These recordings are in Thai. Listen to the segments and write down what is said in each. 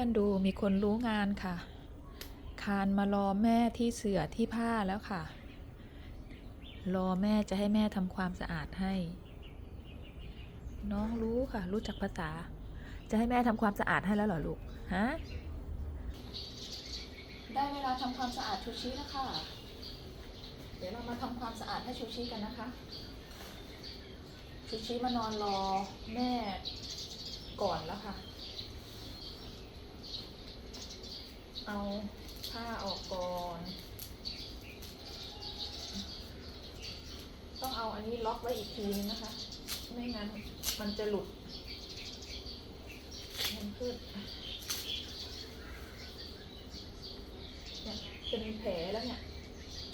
อนดูมีคนรู้งานค่ะ คานมารอแม่ที่เสือที่ผ้าแล้วค่ะ รอแม่จะให้แม่ทำความสะอาดให้ น้องรู้ค่ะ รู้จักภาษา จะให้แม่ทำความสะอาดให้แล้วเหรอลูก ฮะ ได้เวลาทำความสะอาดชูชิแล้วค่ะ เดี๋ยวเรามาทำความสะอาดให้ชูชิกันนะคะ ชูชิมานอนรอแม่ก่อนแล้วค่ะ เอาผ้าออกก่อน ต้องเอาอันนี้ล็อกไว้อีกทีนึงนะคะ ไม่งั้นมันจะหลุดมันขึ้นเนี่ยเป็นแผลแล้วเนี่ย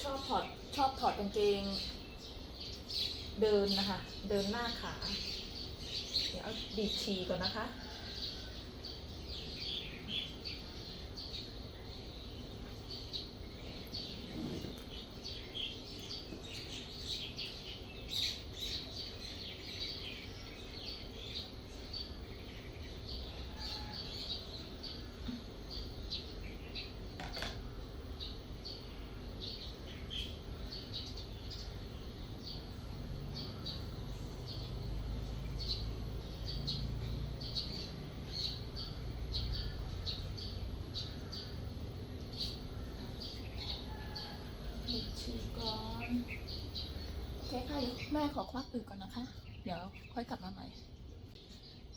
ชอบถอดชอบถอดกางเกง เดินนะคะ เดินหน้าขา เดี๋ยวเอาบีบฉี่ก่อนนะคะ บีบฉี่ก่อน โอเคค่ะเดี๋ยว แม่ขอควักอึก่อนนะคะ เดี๋ยวค่อยกลับมาใหม่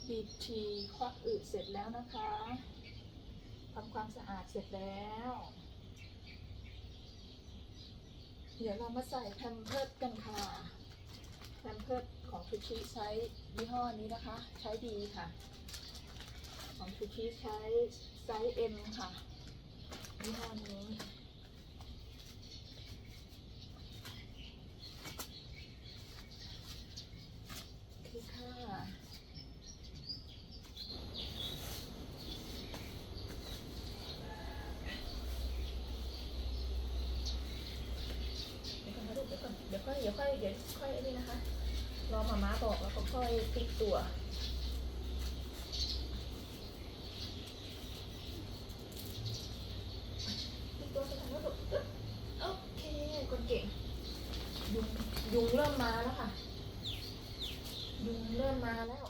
บีทีควักอึเสร็จแล้วนะคะทำความสะอาดเสร็จแล้ว เดี๋ยวเรามาใส่แพมเพิร์ดกันค่ะ แพมเพิร์ดของชูชิใช้ยี่ห้อนี้นะคะ ใช้ดีค่ะ ของชูชิใช้ไซส์ M ค่ะยี่ห้อนี้ โอเคค่ะ เดี๋ยวก่อนนะลูกเดี๋ยวก่อนเดี๋ยวค่อยเดี๋ยวค่อยนี่นะคะ รอมาม่าบอกแล้วก็ค่อยพลิกตัวพลิกตัวสถางนู้นลูกอึ๊บโอเคคนเก่ง ยุงยุงเริ่มมาแล้วค่ะ ยุงเริ่มมาแล้ว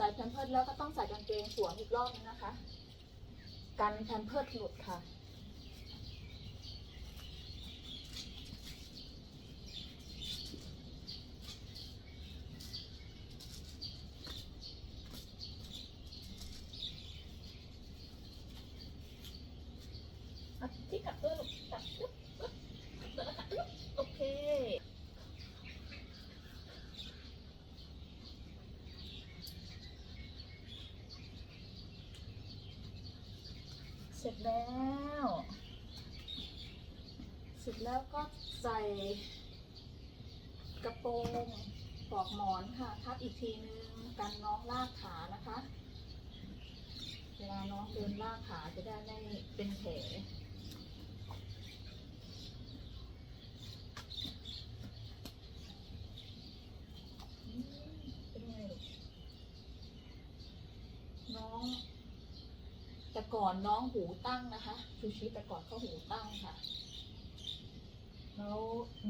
ใส่แพิร์ดแล้วก็ต้องใส่กางเกงสวมอีกรอบนึงนะคะ กันแพมเพิร์ดหลุดค่ะที่กลับด้วยลูกกลับปึ๊บปึ๊บปึ๊บแล้วก็อึ๊บโอเค เสร็จแล้ว เสร็จแล้วก็ใส่กระโปรงปลอกหมอนค่ะ ทับอีกทีนึงกันน้องลากขานะคะ เวลาน้องเดินลากขาจะได้ไม่เป็นแผลเป็นไงน้อง แต่ก่อนน้องหูตั้งนะคะชูชิแต่ก่อนเขาหูตั้งค่ะ แล้ว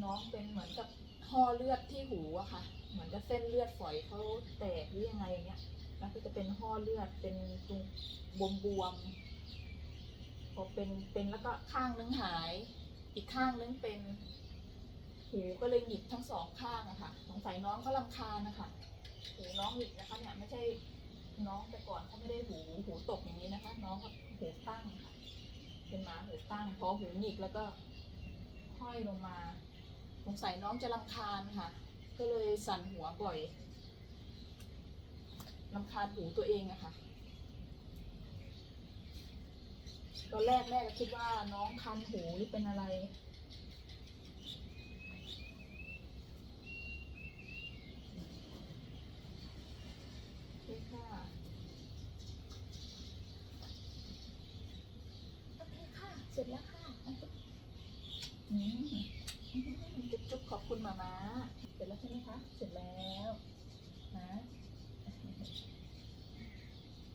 น้องเป็นเหมือนกับห่อเลือดที่หูอะค่ะ เหมือนกับเส้นเลือดฝอยเขาแตกหรือยังไงอย่างเงี้ยแล้วก็จะเป็นห่อเลือดเป็นตรงบวมบวมๆพอเป็นเป็นแล้วก็ข้างนึงหาย อีกข้างนึงเป็น หูก็เลยหงิกทั้งสองข้างอะค่ะสงสัยน้องก็ลำคาญนะคะหูน้องหงิกนะคะเนี่ยไม่ใช่ น้องแต่ก่อนเขาไม่ได้หูหูตกอย่างนี้นะคะ น้องก็หูตั้งค่ะ เป็นหมาหูตั้งพอหูหงิกแล้วก็ห้อยลงมาสงสัยน้องจะลำคาญค่ะ ก็เลยสั่นหัวบ่อยลำคาญหูตัวเองอะค่ะตอนแรกแม่ก็คิดว่าน้องคันหูหรือเป็นอะไร มามาเสร็จแล้วใช่ไหมคะ เสร็จแล้วนะ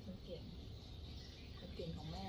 เก่งเก่งของแม่